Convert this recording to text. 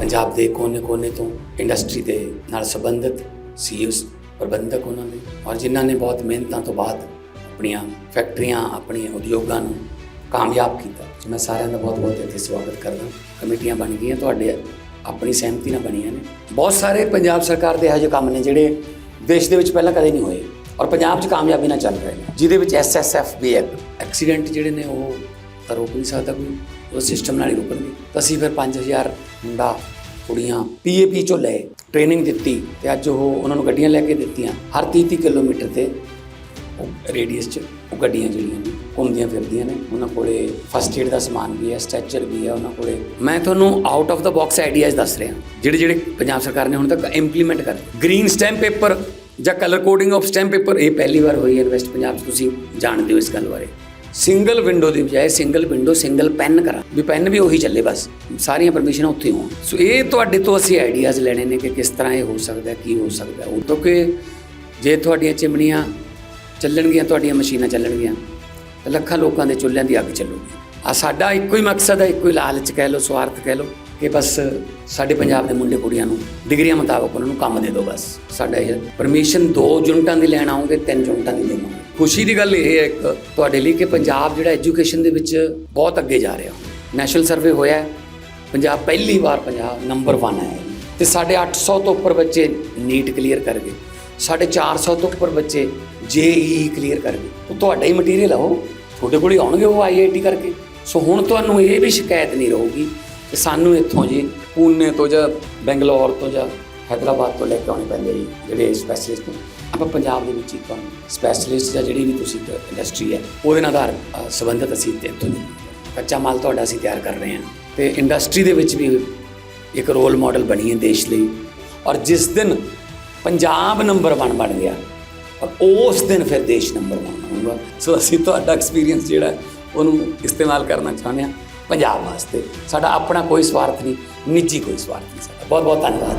ਪੰਜਾਬ ਦੇ ਕੋਨੇ-ਕੋਨੇ ਤੋਂ ਇੰਡਸਟਰੀ ਦੇ ਨਾਲ ਸੰਬੰਧਿਤ ਸੀਈਓਸ ਪ੍ਰਬੰਧਕ ਉਹਨਾਂ ਦੇ, ਔਰ ਜਿਨ੍ਹਾਂ ਨੇ ਬਹੁਤ ਮਿਹਨਤਾਂ ਤੋਂ ਬਾਅਦ ਆਪਣੀਆਂ ਫੈਕਟਰੀਆਂ, ਆਪਣੀਆਂ ਉਦਯੋਗਾਂ ਨੂੰ ਕਾਮਯਾਬ ਕੀਤਾ। ਮੈਂ ਸਾਰਿਆਂ ਦਾ ਬਹੁਤ-ਬਹੁਤ ਇੱਥੇ ਸਵਾਗਤ ਕਰਦਾ ਕਮੇਟੀਆਂ ਬਣ ਗਈਆਂ, ਤੁਹਾਡੇ ਆਪਣੀ ਸਹਿਮਤੀ ਨਾਲ ਬਣੀਆਂ ਨੇ। ਬਹੁਤ ਸਾਰੇ ਪੰਜਾਬ ਸਰਕਾਰ ਦੇ ਇਹੋ ਜਿਹੇ ਕੰਮ ਨੇ ਜਿਹੜੇ ਦੇਸ਼ ਦੇ ਵਿੱਚ ਪਹਿਲਾਂ ਕਦੇ ਨਹੀਂ ਹੋਏ, ਔਰ ਪੰਜਾਬ 'ਚ ਕਾਮਯਾਬੀ ਨਾਲ ਚੱਲ ਰਹੇ ਨੇ, ਜਿਹਦੇ ਵਿੱਚ ਐਸਐਸਐਫ ਵੀ ਹੈ ਐਕਸੀਡੈਂਟ ਜਿਹੜੇ ਨੇ ਉਹ ਤਾਂ ਰੋਕ ਨਹੀਂ ਸਕਦਾ ਕੋਈ, ਉਹ ਸਿਸਟਮ ਨਾਲ ਹੀ ਰੋਕਣਗੇ। ਤਾਂ ਅਸੀਂ ਫਿਰ 5000 ਮੁੰਡਾ, ਕੁੜੀਆਂ ਪੀਏਪੀ ਚੋਂ ਲਏ ਟ੍ਰੇਨਿੰਗ ਦਿੱਤੀ ਤੇ ਅੱਜ ਉਹ ਉਹਨਾਂ ਨੂੰ ਗੱਡੀਆਂ ਲੈ ਕੇ ਦਿੱਤੀਆਂ। ਹਰ 30 30 ਕਿਲੋਮੀਟਰ ਤੇ ਉਹ ਰੇਡੀਅਸ 'ਚ ਉਹ ਗੱਡੀਆਂ ਜਿਹੜੀਆਂ ਨੇ, ਘੁੰਮਦੀਆਂ ਫਿਰਦੀਆਂ ਨੇ। ਉਹਨਾਂ ਕੋਲੇ ਫਸਟ ਏਡ ਦਾ ਸਮਾਨ ਵੀ ਹੈ ਸਟ੍ਰੈਚਰ ਵੀ ਹੈ, ਉਹਨਾਂ ਕੋਲੇ। ਮੈਂ ਤੁਹਾਨੂੰ out of the box ideas ਦੱਸ ਰਿਹਾ। ਜਿਹੜੇ ਜਿਹੜੇ ਪੰਜਾਬ ਸਰਕਾਰ ਨੇ ਹੁਣ ਤੱਕ ਇੰਪਲੀਮੈਂਟ ਕਰ ਗ੍ਰੀਨ ਸਟੈਂਪ ਪੇਪਰ ਜਾਂ colour coding of stamp paper ਇਹ ਪਹਿਲੀ ਵਾਰ ਹੋਈ ਹੈ। ਵੈਸਟ ਪੰਜਾਬ 'ਚ ਤੁਸੀਂ ਜਾਣਦੇ ਹੋ ਇਸ ਗੱਲ ਬਾਰੇ। ਸਿੰਗਲ ਵਿੰਡੋ ਦੀ ਬਜਾਏ ਸਿੰਗਲ ਵਿੰਡੋ ਸਿੰਗਲ ਪੈਨ ਕਰਾਂ। ਵੀ ਪੈਨ ਵੀ ਉਹੀ ਚੱਲੇ ਬਸ। ਸਾਰੀਆਂ ਪਰਮਿਸ਼ਨਾਂ ਉੱਥੇ ਹੋਣ। ਸੋ ਇਹ ਤੁਹਾਡੇ ਤੋਂ ਅਸੀਂ ਆਈਡੀਆਜ਼ ਲੈਣੇ ਨੇ ਕਿ ਕਿਸ ਤਰ੍ਹਾਂ ਇਹ ਹੋ ਸਕਦਾ, ਕੀ ਹੋ ਸਕਦਾ। ਉਹ ਉਦੋਂ ਕਿ ਜੇ ਤੁਹਾਡੀਆਂ ਚਿਮਣੀਆਂ ਚੱਲਣਗੀਆਂ, ਤੁਹਾਡੀਆਂ ਮਸ਼ੀਨਾਂ ਚੱਲਣਗੀਆਂ, ਤਾਂ ਲੱਖਾਂ ਲੋਕਾਂ ਦੇ ਚੁੱਲ੍ਹਿਆਂ ਦੀ ਅੱਗ ਚੱਲੂਗੀ। ਆ ਸਾਡਾ ਇੱਕੋ ਹੀ ਮਕਸਦ ਹੈ, ਇੱਕੋ ਹੀ ਲਾਲਚ ਕਹਿ ਲਓ, ਸਵਾਰਥ ਕਹਿ ਲਓ। ਕਿ ਬਸ ਸਾਡੇ ਪੰਜਾਬ ਦੇ ਮੁੰਡੇ ਕੁੜੀਆਂ ਨੂੰ ਡਿਗਰੀਆਂ ਮੁਤਾਬਕ ਉਹਨਾਂ ਨੂੰ ਕੰਮ ਦੇ ਦਿਓ ਬਸ। ਸਾਡਾ ਇਹ ਪਰਮਿਸ਼ਨ ਦੋ ਯੂਨਿਟਾਂ ਦੀ ਲੈਣ ਆਉਂਗੇ ਤਿੰਨ ਯੂਨਿਟਾਂ ਦੀ ਦੇਵਾਂਗੇ ਖੁਸ਼ੀ ਦੀ ਗੱਲ ਇਹ ਹੈ ਇੱਕ, ਤੁਹਾਡੇ ਲਈ ਕਿ ਪੰਜਾਬ ਜਿਹੜਾ ਐਜੂਕੇਸ਼ਨ ਦੇ ਵਿੱਚ ਬਹੁਤ ਅੱਗੇ ਜਾ ਰਿਹਾ। ਨੈਸ਼ਨਲ ਸਰਵੇ ਹੋਇਆ ਪੰਜਾਬ ਪਹਿਲੀ ਵਾਰ ਪੰਜਾਬ ਨੰਬਰ 1 ਹੈ। ਤੇ ਸਾਡੇ 800 ਤੋਂ ਉੱਪਰ ਬੱਚੇ ਨੀਟ ਕਲੀਅਰ ਕਰ ਗਏ। ਸਾਡੇ 400 ਤੋਂ ਉੱਪਰ ਬੱਚੇ ਜੇਈ ਕਲੀਅਰ ਕਰ ਗਏ। ਉਹ ਤੁਹਾਡਾ ਹੀ ਮਟੀਰੀਅਲ ਆ ਉਹ। ਤੁਹਾਡੇ ਕੋਲ ਹੀ ਆਉਣਗੇ ਉਹ ਆਈਆਈਟੀ ਕਰਕੇ। ਸੋ ਹੁਣ ਤੁਹਾਨੂੰ ਇਹ ਵੀ ਸ਼ਿਕਾਇਤ ਨਹੀਂ ਰਹੂਗੀ ਕਿ ਸਾਨੂੰ ਇੱਥੋਂ ਜੀ ਪੂਨੇ ਤੋਂ ਜਾਂ ਬੈਂਗਲੌਰ ਤੋਂ ਜਾਂ ਹੈਦਰਾਬਾਦ ਤੋਂ ਲੈ ਕੇ ਆਉਣੇ ਪੈਂਦੇ ਜੀ ਜਿਹੜੇ ਸਪੈਸ਼ਲਿਸਟ ਨੇ। ਆਪਾਂ ਪੰਜਾਬ ਦੇ ਵਿੱਚ ਹੀ ਤੁਹਾਨੂੰ ਸਪੈਸ਼ਲਿਸਟ ਜਾਂ ਜਿਹੜੀ ਵੀ ਤੁਸੀਂ ਇੰਡਸਟਰੀ ਹੈ ਉਹਦੇ ਨਾਲ ਆਧਾਰ ਸੰਬੰਧਿਤ ਅਸੀਂ ਇੱਥੋਂ ਦੀ ਕੱਚਾ ਮਾਲ ਤੁਹਾਡਾ ਅਸੀਂ ਤਿਆਰ ਕਰ ਰਹੇ ਹਾਂ। ਤੇ ਇੰਡਸਟਰੀ ਦੇ ਵਿੱਚ ਵੀ ਇੱਕ ਰੋਲ ਮਾਡਲ ਬਣੀ ਹੈ ਦੇਸ਼ ਲਈ। ਔਰ ਜਿਸ ਦਿਨ ਪੰਜਾਬ ਨੰਬਰ 1 ਬਣ ਗਿਆ ਔਰ ਉਸ ਦਿਨ ਫਿਰ ਦੇਸ਼ ਨੰਬਰ 1 ਹੋਊਗਾ ਸੋ ਅਸੀਂ ਤੁਹਾਡਾ ਐਕਸਪੀਰੀਅੰਸ ਜਿਹੜਾ, ਉਹਨੂੰ ਇਸਤੇਮਾਲ ਕਰਨਾ ਚਾਹੁੰਦੇ ਹਾਂ। ਪੰਜਾਬ ਵਾਸਤੇ। ਸਾਡਾ ਆਪਣਾ ਕੋਈ ਸਵਾਰਥ ਨਹੀਂ, ਨਿੱਜੀ ਕੋਈ ਸਵਾਰਥ ਨਹੀਂ ਸਾਡਾ। ਬਹੁਤ ਬਹੁਤ ਧੰਨਵਾਦ।